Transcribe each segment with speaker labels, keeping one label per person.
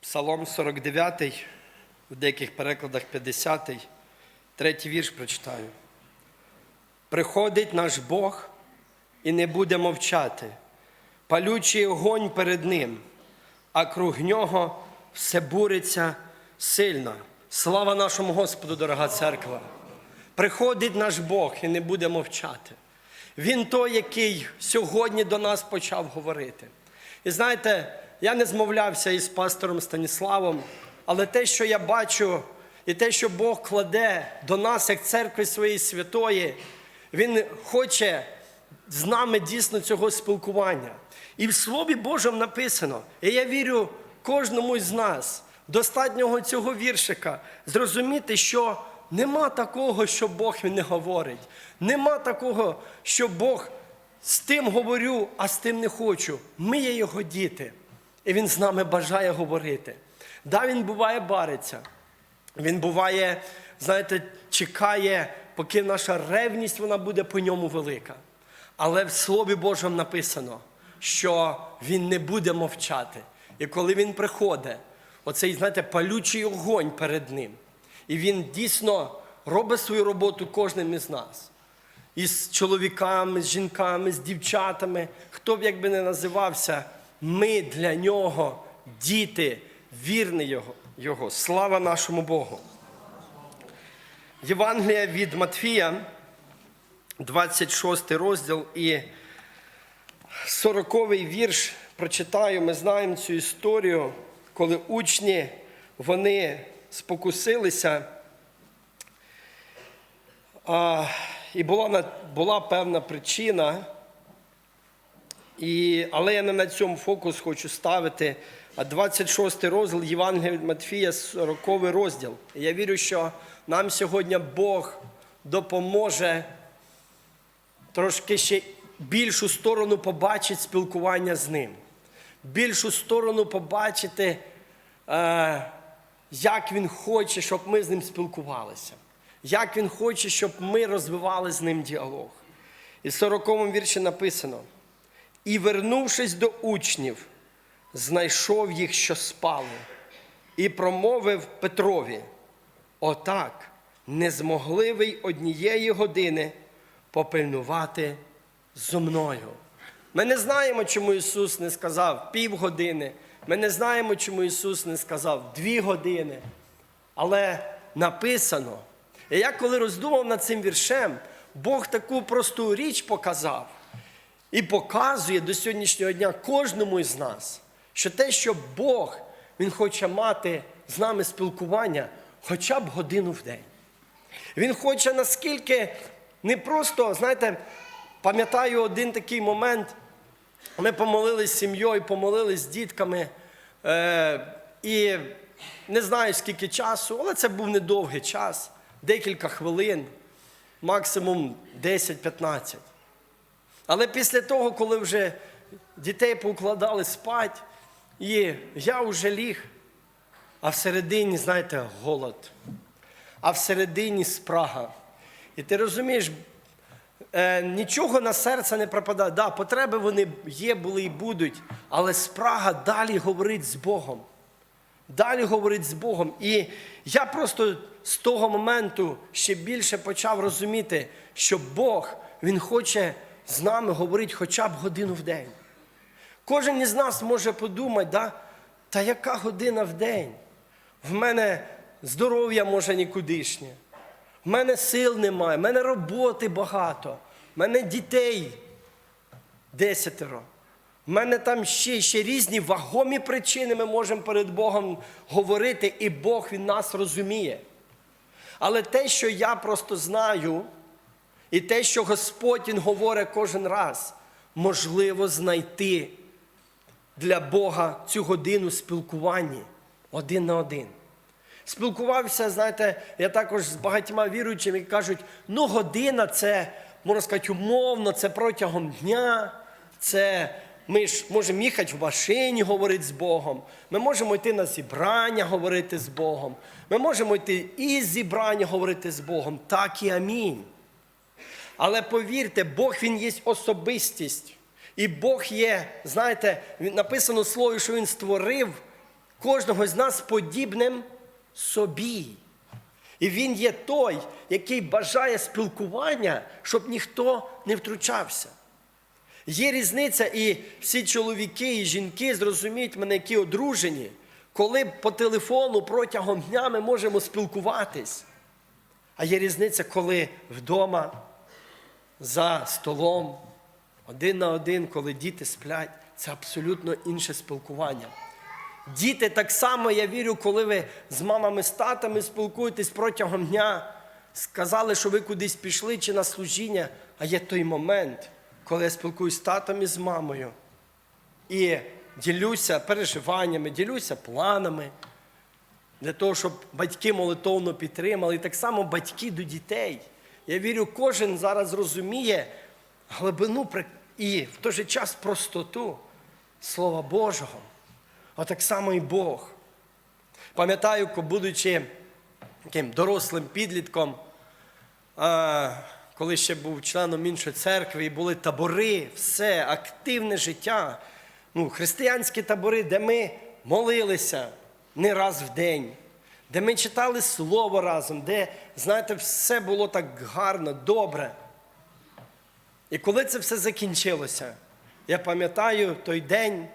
Speaker 1: Псалом 49, в деяких перекладах 50, третій вірш прочитаю. Приходить наш Бог і не буде мовчати, палючий огонь перед Ним, а круг нього все буриться сильно. Слава нашому Господу, дорога церква! Приходить наш Бог і не буде мовчати. Він той, який сьогодні до нас почав говорити. І знаєте, я не змовлявся із пастором Станіславом, але те, що я бачу, і те, що Бог кладе до нас, як церкви своєї святої, Він хоче з нами дійсно цього спілкування. І в Слові Божому написано, і я вірю кожному з нас, достатнього цього віршика, зрозуміти, що нема такого, що Бог не говорить. Нема такого, що Бог з тим говорю, а з тим не хочу. Ми є його діти. І він з нами бажає говорити. Да, він буває бариться. Він буває, знаєте, чекає, поки наша ревність вона буде по ньому велика. Але в Слові Божому написано, що він не буде мовчати. І коли він приходить, оцей, знаєте, палючий огонь перед ним. І він дійсно робить свою роботу кожним із нас. Із чоловіками, з жінками, з дівчатами, хто б як би не називався, ми для нього діти, вірні його, його. Слава нашому Богу. Євангелія від Матфія, 26 розділ і 40 вірш прочитаю. Ми знаємо цю історію, коли учні вони спокусилися. А, і була, була певна причина, і, але я не на цьому фокус хочу ставити. А 26 розділ Євангелія Матфія, 40 розділ. Я вірю, що нам сьогодні Бог допоможе трошки ще більшу сторону побачити спілкування з ним. Більшу сторону побачити, е, як він хоче, щоб ми з ним спілкувалися. Як він хоче, щоб ми розвивали з ним діалог. І в 40 вірші написано: І вернувшись до учнів, знайшов їх, що спали, і промовив Петрові: Отак не змогли ви й однієї години попильнувати зо мною. Ми не знаємо, чому Ісус не сказав півгодини. Ми не знаємо, чому Ісус не сказав дві години. Але написано. І я коли роздумав над цим віршем, Бог таку просту річ показав і показує до сьогоднішнього дня кожному із нас, що те, що Бог Він хоче мати з нами спілкування хоча б годину в день. Він хоче наскільки не просто, знаєте, пам'ятаю один такий момент. Ми помолились з сім'єю, помолились з дітками. Е, і не знаю скільки часу, але це був недовгий час, декілька хвилин, максимум 10-15. Але після того, коли вже дітей поукладали спать, і я вже ліг, а всередині, знаєте, голод, а всередині спрага. І ти розумієш, е, нічого на серце не пропадає. Да, потреби вони є, були і будуть, але спрага далі говорить з Богом. Далі говорить з Богом. І я просто з того моменту ще більше почав розуміти, що Бог Він хоче з нами говорити хоча б годину в день. Кожен із нас може подумати, да? та яка година в день? В мене здоров'я може нікудишнє. В мене сил немає, в мене роботи багато, в мене дітей десятеро. В мене там ще, ще різні вагомі причини ми можемо перед Богом говорити, і Бог він нас розуміє. Але те, що я просто знаю, і те, що Господь Він говорить кожен раз, можливо знайти для Бога цю годину спілкування один на один. Спілкувався, знаєте, я також з багатьма віруючими, які кажуть, ну година це, можна сказати, умовно, це протягом дня, це ми ж можемо їхати в машині, говорити з Богом. Ми можемо йти на зібрання, говорити з Богом. Ми можемо йти із зібрання говорити з Богом. Так і амінь. Але повірте, Бог Він є особистість. І Бог є, знаєте, написано в слові, що Він створив кожного з нас подібним собі. І він є той, який бажає спілкування, щоб ніхто не втручався. Є різниця, і всі чоловіки і жінки зрозуміють мене, які одружені, коли по телефону протягом дня ми можемо спілкуватись. А є різниця, коли вдома, за столом, один на один, коли діти сплять, це абсолютно інше спілкування. Діти так само, я вірю, коли ви з мамами, з татами спілкуєтесь протягом дня, сказали, що ви кудись пішли чи на служіння, а є той момент, коли я спілкуюсь з татом і з мамою і ділюся переживаннями, ділюся планами для того, щоб батьки молитовно підтримали, і так само батьки до дітей. Я вірю, кожен зараз розуміє глибину і в той же час простоту Слова Божого. А так само і Бог. Пам'ятаю, будучи таким дорослим підлітком, коли ще був членом іншої церкви, і були табори, все, активне життя. Ну, християнські табори, де ми молилися не раз в день, де ми читали слово разом, де, знаєте, все було так гарно, добре. І коли це все закінчилося, я пам'ятаю той день,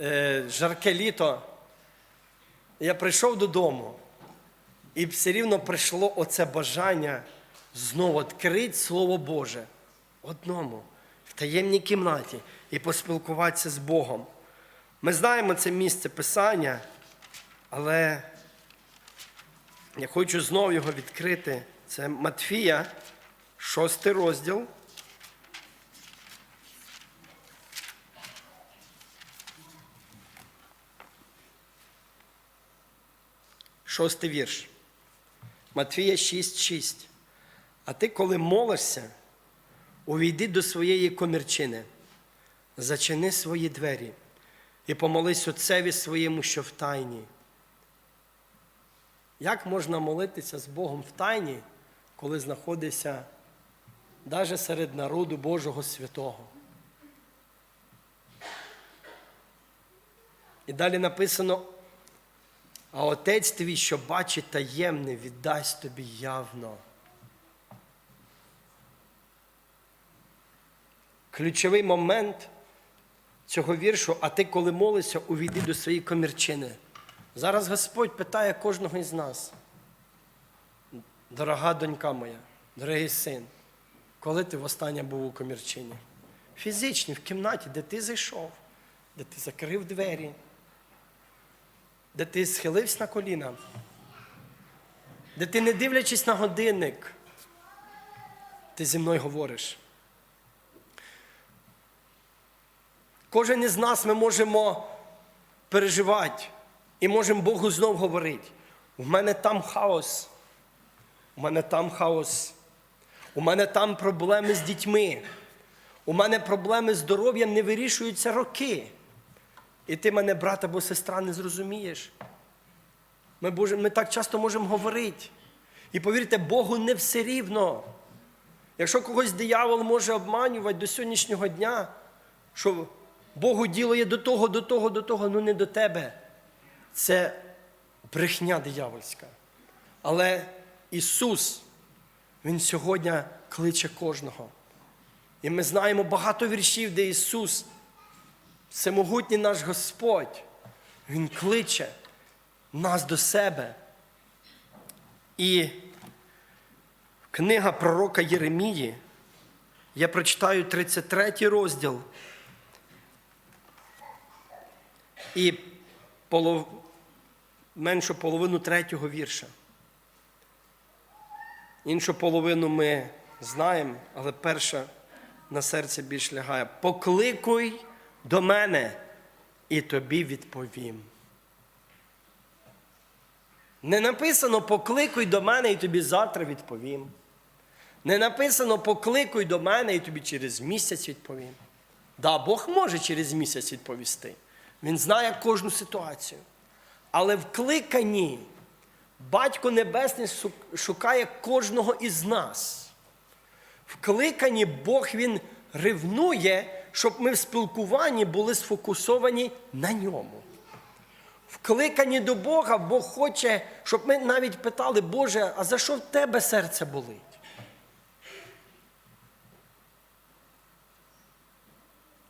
Speaker 1: е, жарке літо, я прийшов додому, і все рівно прийшло оце бажання знову відкрити Слово Боже одному, в таємній кімнаті і поспілкуватися з Богом. Ми знаємо це місце Писання, але я хочу знову його відкрити. Це Матфія, шостий розділ. Шостий вірш. Матвія 6,6. А ти, коли молишся, увійди до своєї комірчини, зачини свої двері і помолись Отцеві своєму, що в тайні. Як можна молитися з Богом в тайні, коли знаходишся навіть серед народу Божого святого? І далі написано, а отець твій, що бачить таємне, віддасть тобі явно. Ключовий момент цього віршу, а ти, коли молишся, увійди до своєї комірчини. Зараз Господь питає кожного із нас. Дорога донька моя, дорогий син, коли ти востаннє був у комірчині? Фізичні, в кімнаті, де ти зайшов, де ти закрив двері, де ти схилився на коліна, де ти, не дивлячись на годинник, ти зі мною говориш. Кожен із нас ми можемо переживати і можемо Богу знов говорити. У мене там хаос, у мене там хаос, у мене там проблеми з дітьми, у мене проблеми з здоров'ям не вирішуються роки. І ти мене, брат або сестра, не зрозумієш. Ми, Боже, ми так часто можемо говорити. І повірте, Богу не все рівно. Якщо когось диявол може обманювати до сьогоднішнього дня, що Богу діло є до того, до того, до того, ну не до тебе. Це брехня диявольська. Але Ісус, Він сьогодні кличе кожного. І ми знаємо багато віршів, де Ісус, всемогутній наш Господь, Він кличе нас до себе. І книга пророка Єремії, я прочитаю 33 розділ. І полов... меншу половину третього вірша. Іншу половину ми знаємо, але перша на серце більш лягає. Покликуй до мене, і тобі відповім. Не написано покликуй до мене і тобі завтра відповім. Не написано покликуй до мене і тобі через місяць відповім. Да, Бог може через місяць відповісти. Він знає кожну ситуацію. Але в кликанні Батько Небесний шукає кожного із нас. В кликанні Бог Він ревнує, щоб ми в спілкуванні були сфокусовані на ньому. Вкликані до Бога, Бог хоче, щоб ми навіть питали, Боже, а за що в тебе серце болить?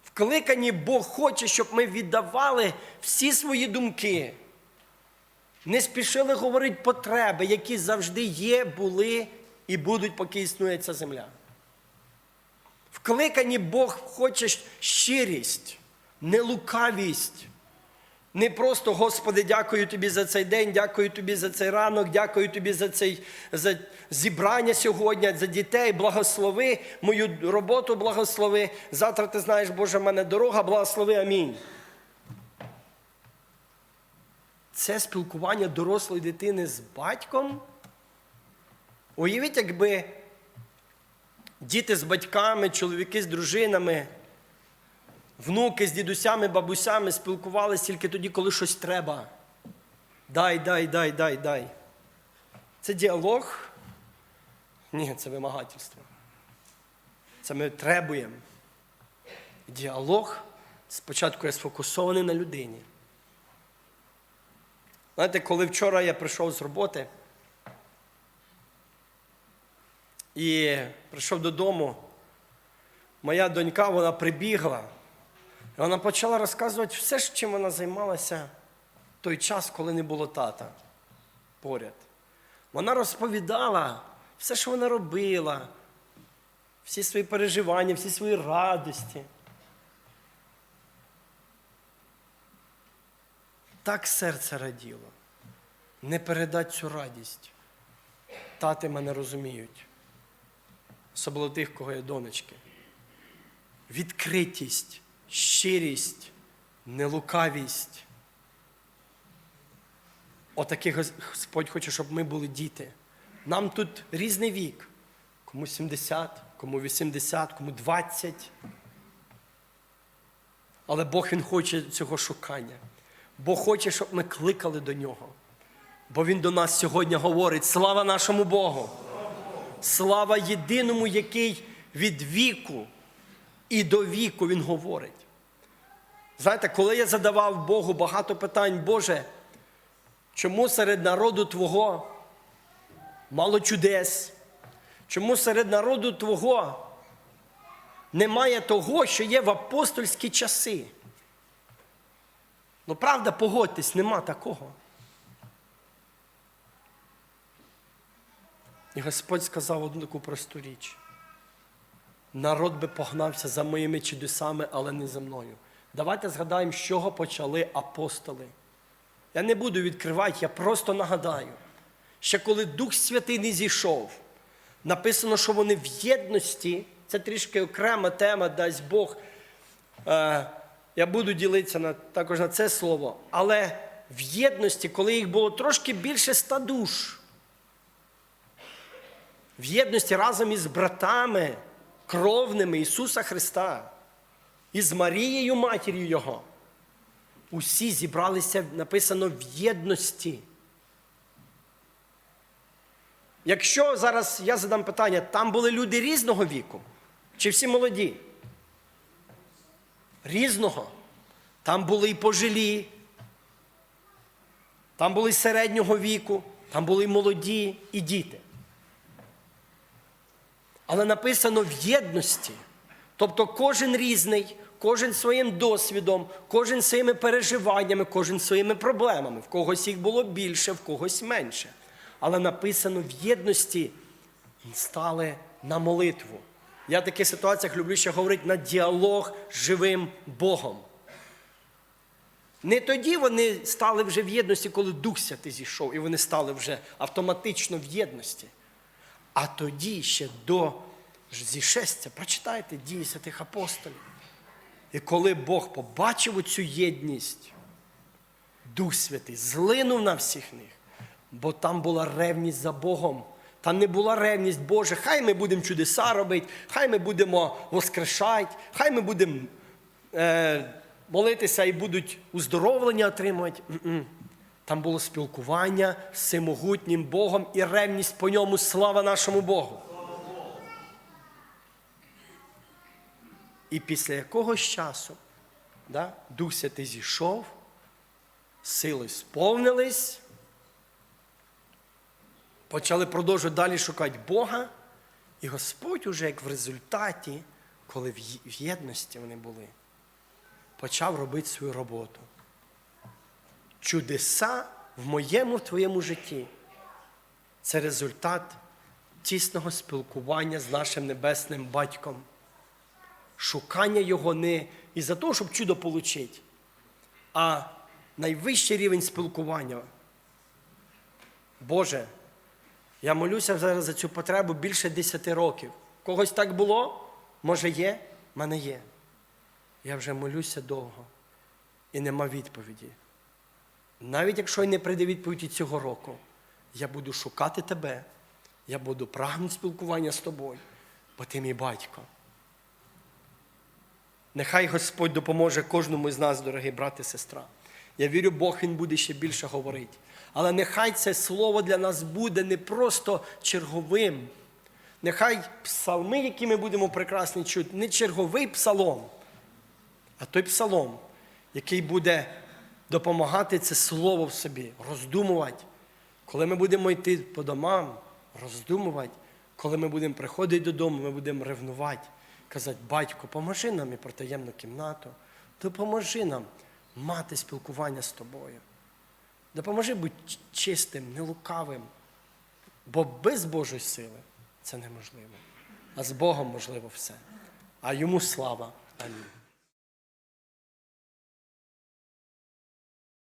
Speaker 1: Вкликані Бог хоче, щоб ми віддавали всі свої думки, не спішили говорити потреби, які завжди є, були і будуть, поки існує ця земля. Вкликані Бог хоче щирість, не лукавість. Не просто, Господи, дякую тобі за цей день, дякую тобі за цей ранок, дякую тобі за це за зібрання сьогодні, за дітей, благослови, мою роботу благослови. Завтра ти знаєш, Боже, в мене дорога, благослови, амінь. Це спілкування дорослої дитини з батьком. Уявіть, якби діти з батьками, чоловіки з дружинами, внуки з дідусями, бабусями спілкувалися тільки тоді, коли щось треба. Дай, дай, дай, дай, дай. Це діалог? Ні, це вимагательство. Це ми требуємо. Діалог спочатку є сфокусований на людині. Знаєте, коли вчора я прийшов з роботи і прийшов додому, моя донька вона прибігла, і вона почала розказувати все, чим вона займалася в той час, коли не було тата поряд. Вона розповідала все, що вона робила, всі свої переживання, всі свої радості. Так серце раділо. Не передать цю радість. Тати мене розуміють. Особливо тих, кого є донечки. Відкритість, щирість, нелукавість. Отакий Господь хоче, щоб ми були діти. Нам тут різний вік. Кому 70, кому 80, кому 20. Але Бог Він хоче цього шукання. Бог хоче, щоб ми кликали до нього. Бо Він до нас сьогодні говорить: слава нашому Богу! Слава єдиному, який від віку і до віку Він говорить. Знаєте, коли я задавав Богу багато питань, Боже, чому серед народу Твого мало чудес? Чому серед народу Твого немає того, що є в апостольські часи? Ну, правда, погодьтесь, нема такого. І Господь сказав одну таку просту річ. Народ би погнався за моїми чудесами, але не за мною. Давайте згадаємо, з чого почали апостоли. Я не буду відкривати, я просто нагадаю, ще коли Дух Святий не зійшов, написано, що вони в єдності, це трішки окрема тема, дасть Бог. Е, я буду ділитися на, також на це слово, але в єдності, коли їх було трошки більше ста душ, в єдності разом із братами, кровними Ісуса Христа, із Марією, матір'ю Його, усі зібралися, написано, в єдності. Якщо зараз я задам питання, там були люди різного віку, чи всі молоді? Різного. Там були і пожилі, там були середнього віку, там були і молоді, і діти. Але написано в єдності. Тобто кожен різний, кожен своїм досвідом, кожен своїми переживаннями, кожен своїми проблемами. В когось їх було більше, в когось менше. Але написано в єдності стали на молитву. Я в таких ситуаціях люблю ще говорити на діалог з живим Богом. Не тоді вони стали вже в єдності, коли Дух Святий зійшов, і вони стали вже автоматично в єдності. А тоді ще до зішестя, прочитайте дії святих апостолів. І коли Бог побачив оцю єдність, Дух Святий злинув на всіх них, бо там була ревність за Богом. Там не була ревність Божа, хай ми будемо чудеса робити, хай ми будемо воскрешати, хай ми будемо е, молитися і будуть уздоровлення отримувати. Там було спілкування з всемогутнім Богом і ревність по ньому. Слава нашому Богу. І після якогось часу да, Дух Святий зійшов, сили сповнились, почали продовжувати далі шукати Бога, і Господь уже як в результаті, коли в єдності вони були, почав робити свою роботу. Чудеса в моєму твоєму житті це результат тісного спілкування з нашим небесним батьком. Шукання його не із-за того, щоб чудо отримати, а найвищий рівень спілкування. Боже, я молюся зараз за цю потребу більше 10 років. Когось так було? Може є? В мене є. Я вже молюся довго і нема відповіді. Навіть якщо й не прийде відповідь і цього року, я буду шукати тебе, я буду прагнути спілкування з тобою, бо ти мій батько. Нехай Господь допоможе кожному з нас, дорогий брат і сестра. Я вірю, Бог Він буде ще більше говорити. Але нехай це слово для нас буде не просто черговим. Нехай псалми, які ми будемо прекрасні чути, не черговий псалом, а той псалом, який буде допомагати це слово в собі, роздумувати. Коли ми будемо йти по домам, роздумувати, коли ми будемо приходити додому, ми будемо ревнувати, казати, батько, поможи нам і про таємну кімнату, допоможи нам мати спілкування з тобою. Допоможи бути чистим, нелукавим. Бо без Божої сили це неможливо. А з Богом можливо все. А йому слава. Амінь.